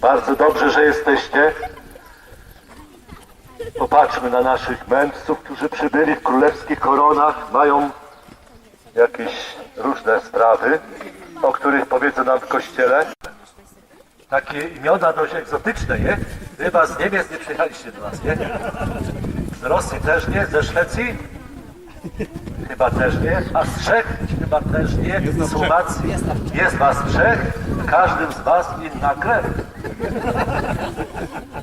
Bardzo dobrze, że jesteście. Popatrzmy na naszych mędrców, którzy przybyli w królewskich koronach, mają jakieś różne sprawy, o których powiedzą nam w kościele. Takie imiona dość egzotyczne, nie? Chyba z Niemiec nie przyjechaliście do nas, nie? Z Rosji też nie? Ze Szwecji? Chyba też nie. A z Czech? Chyba też nie. Z Słowacji? Jest was trzech. Każdym z was inna krew.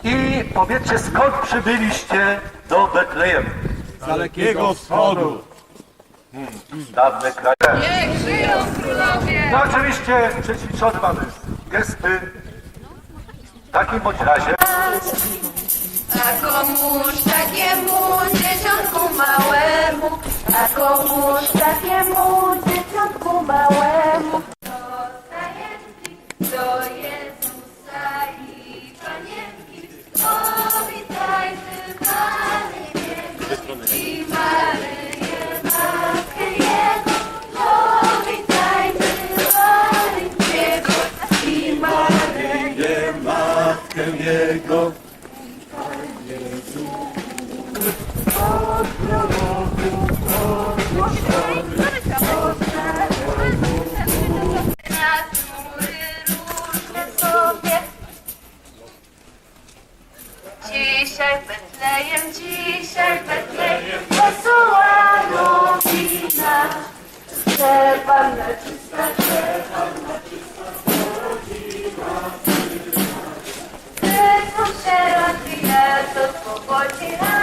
I powiedzcie, skąd przybyliście do Betlejem? Z dalekiego wschodu. Dawne kraje. Niech żyją królowie! No oczywiście przećwiczony mamy gesty. W takim bądź razie A komuś takiemu dzieciątku małemu, a komuś takiemu dzieciątku małemu. Dostajemki do Jezusa i Panienki Powitajmy Panie Jezus i Maryję Matkę Jego Powitajmy Panie Jego i Maryję Matkę Jezus Dzisiaj Betlejem, dzisiaj Betlejem. Posłano ci nas Szczepan naciska, Szczepan naciska Rodzina, rodzina Ty tu się rozwija, to swobodzi nas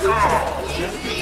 Go!